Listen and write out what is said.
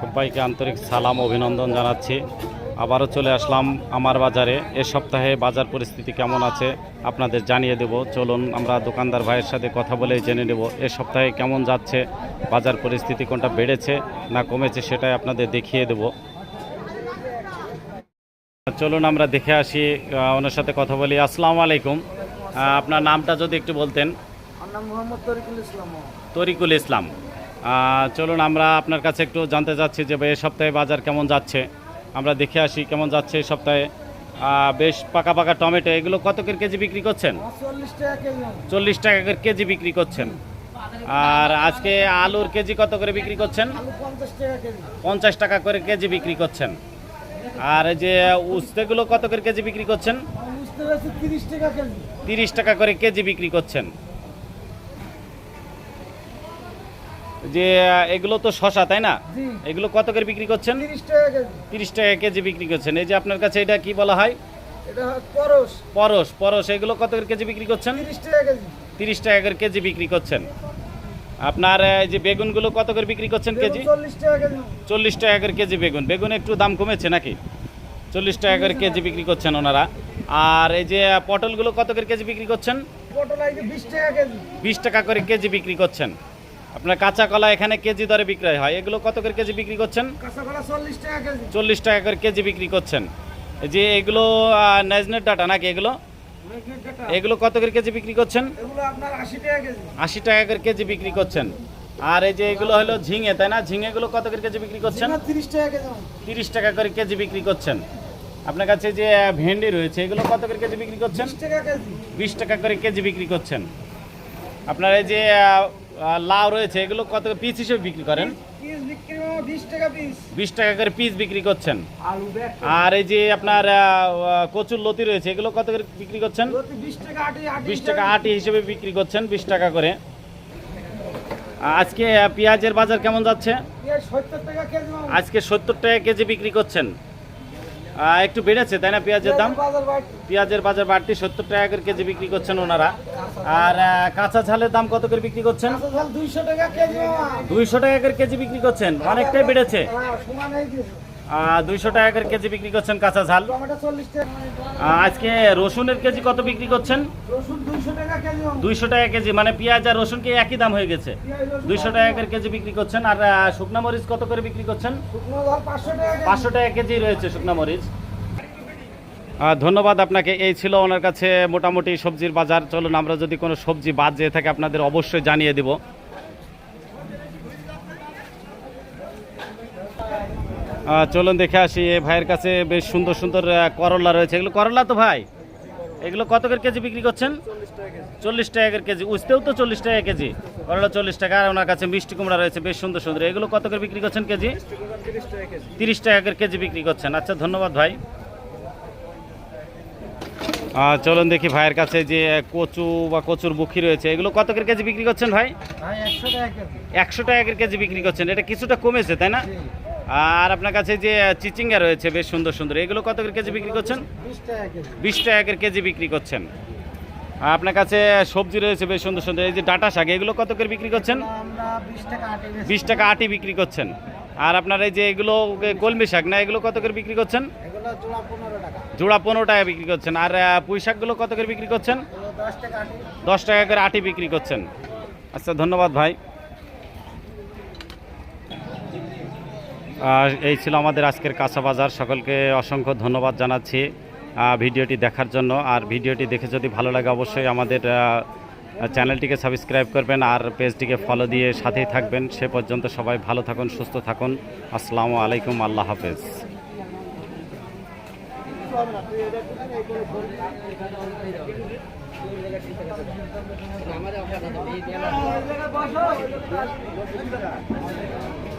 সবাইকে আন্তরিক সালাম অভিনন্দন জানাচ্ছি। আবারও চলে আসলাম আমার বাজারে। এ সপ্তাহে বাজার পরিস্থিতি কেমন আছে আপনাদের জানিয়ে দেব। চলুন আমরা দোকানদার ভাইয়ের সাথে কথা বলে জেনে নেব এ সপ্তাহে কেমন যাচ্ছে বাজার পরিস্থিতি কোনটা বেড়েছে না কমেছে সেটাই আপনাদের দেখিয়ে দেব। চলুন আমরা দেখে আসি ওনার সাথে কথা বলি। আসসালামু আলাইকুম। আপনার নামটা যদি একটু বলতেন। আমার নাম মোহাম্মদ তরিকুল ইসলাম। তরিকুল ইসলাম। আহ, চলুন আমরা আপনার কাছে একটু জানতে চাচ্ছি যে এ সপ্তাহে বাজার কেমন যাচ্ছে? আমরা দেখে আসি কেমন যাচ্ছে এই সপ্তাহে। বেশ পাকা পাকা টমেটো, এগুলো কত করে কেজি বিক্রি করছেন? চল্লিশ টাকা করে কেজি বিক্রি করছেন। আর আজকে আলুর কেজি কত করে বিক্রি করছেন? পঞ্চাশ টাকা করে কেজি বিক্রি করছেন। আর এই যে উস্তেগুলো কত করে কেজি বিক্রি করছেন? তিরিশ টাকা করে কেজি বিক্রি করছেন। যে এগুলো তো শশা তাই না? এগুলো কত করে বিক্রি করছেন? তিরিশ টাকা কেজি। বিক্রি করছেন। এই যে আপনার কাছে এটা কি বলা হয়? পরশ। পরশ পরশ এগুলো কত করে কেজি বিক্রি করছেন? তিরিশ টাকা করে কেজি বিক্রি করছেন। আপনার এই যে বেগুনগুলো কত করে বিক্রি করছেন কেজি? চল্লিশ টাকা করে কেজি বেগুন। বেগুন একটু দাম কমেছে নাকি? চল্লিশ টাকা করে কেজি বিক্রি করছেন ওনারা। আর এই যে পটলগুলো কত করে কেজি বিক্রি করছেন? বিশ টাকা করে কেজি বিক্রি করছেন। আপনার কাঁচা কলা এখানে কেজি দরে বিক্রয় হয়। এগুলো কত করে কেজি বিক্রি করছেন? চল্লিশ টাকা করে কেজি বিক্রি করছেন। এই যে এগুলো ন্যাজনেট ডাটা নাকি এগুলো? এগুলো কত করে কেজি বিক্রি করছেন? আশি টাকা করে কেজি বিক্রি করছেন। আর এই যে এগুলো হলো ঝিঙে তাই না? ঝিঙেগুলো কত করে কেজি বিক্রি করছেন? তিরিশ টাকা কেজি তিরিশ টাকা করে কেজি বিক্রি করছেন। আপনার কাছে যে ভেন্ডি রয়েছে এগুলো কত করে কেজি বিক্রি করছেন? বিশ টাকা করে কেজি বিক্রি করছেন। আপনার এই যে লাউ রয়েছে এগুলো কত পিস হিসেবে বিক্রি করেন? বিশ টাকা করে পিস বিক্রি করছেন। আর এই যে আপনার কচুর লতি রয়েছে এগুলো কত করে বিক্রি করছেন? বিশ টাকা আটি আটি বিশ টাকা আটি হিসেবে বিক্রি করছেন বিশ টাকা করে। আজকে পেঁয়াজের বাজার কেমন যাচ্ছে? সত্তর টাকা কেজি। আজকে সত্তর টাকা কেজি বিক্রি করছেন। একটু বেড়েছে তাই না পেঁয়াজের দাম? পেঁয়াজের বাজার বাড়তি। সত্তর টাকা করে কেজি বিক্রি করছেন ওনারা। আর কাঁচা ঝালের দাম কত করে বিক্রি করছেন? দুইশো টাকা কেজি দুইশো টাকা করে কেজি বিক্রি করছেন অনেকটাই বেড়েছে। দুইশো টাকা করে কেজি বিক্রি করছেন কাঁচা ঝাল। আজকে রসুনের কেজি কত বিক্রি করছেন? দুইশো টাকা কেজি মানে পেঁয়াজ আর রসুন কি একই দাম হয়ে গেছে? দুইশো টাকা করে কেজি বিক্রি করছেন আর শুকনা মরিচ কত করে বিক্রি করছেন। পাঁচশো টাকা কেজি। রয়েছে শুকনা মরিচ। ধন্যবাদ আপনাকে এই ছিল ওনার কাছে মোটামুটি সবজির বাজার। চলুন আমরা যদি কোনো সবজি বাদ যেয়ে থাকে আপনাদের অবশ্যই জানিয়ে দেব। চলুন দেখে আসি এই ভাইয়ের কাছে বেশ সুন্দর সুন্দর করলা রয়েছে। এগুলো করলা তো ভাই? এগুলো কত করে কেজি বিক্রি করছেন? চল্লিশ টাকা কেজি। উস্তেও তো চল্লিশ টাকা কেজি। করলা চল্লিশ টাকা আর ওনার কাছে মিষ্টি কুমড়া রয়েছে বেশ সুন্দর সুন্দর। এগুলো কত করে বিক্রি করছেন কেজি? তিরিশ টাকা করে কেজি বিক্রি করছেন। আচ্ছা ধন্যবাদ ভাই। চলুন দেখি ভাইয়ের কাছে যে কচু বা কচুর বুখি রয়েছে। এগুলো কত করে কেজি বিক্রি করছেন ভাই? একশো টাকা কেজি। বিক্রি করছেন। এটা কিছুটা কমেছে তাই না? আর আপনার কাছে যে চিচিঙ্গা রয়েছে, বেশ সুন্দর সুন্দর, এগুলো কত করে কেজি বিক্রি করছেন? বিশ টাকা কেজি করে কেজি বিক্রি করছেন। আপনার কাছে সবজি রয়েছে, বেশ সুন্দর সুন্দর, এই যে ডাটা শাক, এগুলো কত করে বিক্রি করছেন? বিশ টাকা আটি বিক্রি করছেন। আর আপনার এই যে এগুলো কলমি শাক না, এগুলো কত করে বিক্রি করছেন? জোড়া পনেরো টাকা বিক্রি করছেন। আর পুঁই শাকগুলো কত করে বিক্রি করছেন? দশ টাকা করে আটি বিক্রি করছেন। আচ্ছা ধন্যবাদ ভাই। এই ছিল আমাদের আজকের কাঁচা বাজার। সকলকে অসংখ্য ধন্যবাদ জানাচ্ছি ভিডিওটি দেখার জন্য। আর ভিডিওটি দেখে যদি ভালো লাগে, অবশ্যই আমাদের চ্যানেলটিকে সাবস্ক্রাইব করবেন আর পেজটিকে ফলো দিয়ে সাথেই থাকবেন। সে পর্যন্ত সবাই ভালো থাকুন, সুস্থ থাকুন। আসসালামু আলাইকুম, আল্লাহ হাফেজ।